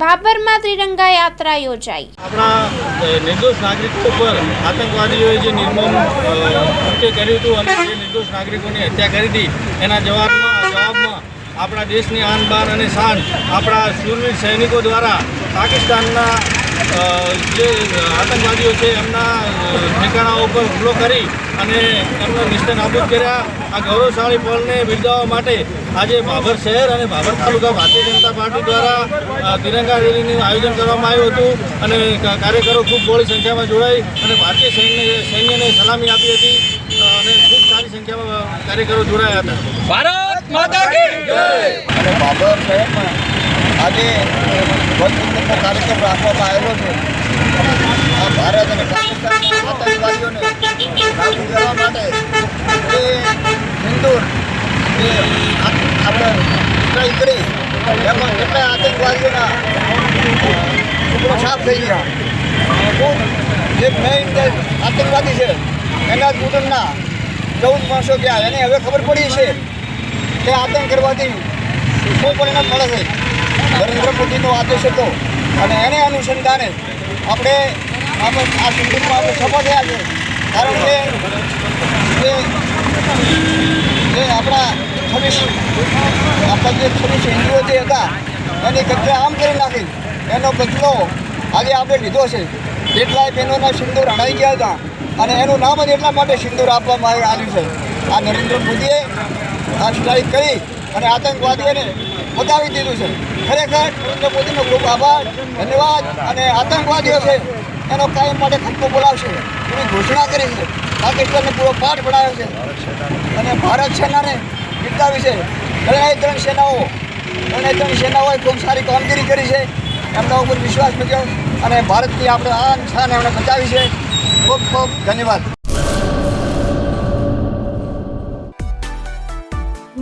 ભાભરમાં ત્રિરંગા યાત્રા યોજાઈ. આપણા નિર્દોષ નાગરિકો પર આતંકવાદીઓએ જે નિર્મમ કૃત્ય કર્યું હતું અને જે નિર્દોષ નાગરિકોની હત્યા કરી હતી, એના જવાબમાં જવાબમાં આપણા દેશની આન બાન અને શાન આપણા શૂરવીર સૈનિકો દ્વારા પાકિસ્તાનના જે આતંકવાદીઓ છે એમના ઠેકાણા ઠેકાણાઓ ઉપર હુમલો કરી અને એમનો નિષ્ઠ નાબૂદ કર્યા. આ ગૌરવશાળી પળને બિરદાવવા માટે આજે ભાભર શહેર અને ભાભર તાલુકા ભારતીય જનતા પાર્ટી દ્વારા તિરંગા રેલીનું આયોજન કરવામાં આવ્યું હતું અને કાર્યકરો ખૂબ બહોળી સંખ્યામાં જોડાઈ અને ભારતીય સૈન્ય સૈન્યને સલામી આપી હતી અને ખૂબ સારી સંખ્યામાં કાર્યકરો જોડાયા હતા. ભારત માતા કી અને બાબર શહેરમાં આજે ધ્વજવંદનનો કાર્યક્રમ રાખવામાં આવેલો છે. આ ભારત અને આતંકવાદીઓને જે સિંદૂર જે આપણે ટ્રાય કરી, એમાં કેટલાય આતંકવાદીઓના ટુકડો સાફ થઈ ગયા. જે મેઇન આતંકવાદી છે, એના કુટુંબના ચૌદ માણસો ગયા. એને હવે ખબર પડી છે કે આતંક કરવાથી શું પરિણામ મળે છે? નરેન્દ્ર મોદીનો આદેશ હતો. અને એને અનુસંધાને આપણે આપણે આ સિંધુમાં આપણે સફળ થયા છે. કારણ કે જે આપણા છવ્વીસ આપણા જે છવ્વીસ હિન્દુઓ જે હતા, એની કચરા આમ કરી નાખી એનો બદલો આજે આપણે લીધો છે. કેટલાય બહેનોના સિંદૂર હણાઈ ગયા હતા અને એનું નામ જ એટલા માટે સિંદૂર આપવામાં આવ્યું છે. આ નરેન્દ્ર મોદીએ આ સ્ટ્રાઇક કરી અને આતંકવાદીઓને બતાવી દીધું છે. ખરેખર નરેન્દ્ર મોદીનો ખૂબ આભાર, ધન્યવાદ. અને આતંકવાદીઓ છે, એનો કાયમ માટે ખટકો બોલાવશે. એની ઘોષણા કરી છે. પાકિસ્તાનને પૂરો પાઠ ભણાવ્યો છે. અને ભારત સેનાને જીતાવી છે. ત્રણેય ત્રણ સેનાઓ ત્રણેય ત્રણ સેનાઓએ ખૂબ સારી કામગીરી કરી છે. એમના ઉપર વિશ્વાસ મૂક્યો. અને ભારતની આપણે આ શાન એમણે બચાવી છે. ખૂબ ખૂબ ધન્યવાદ.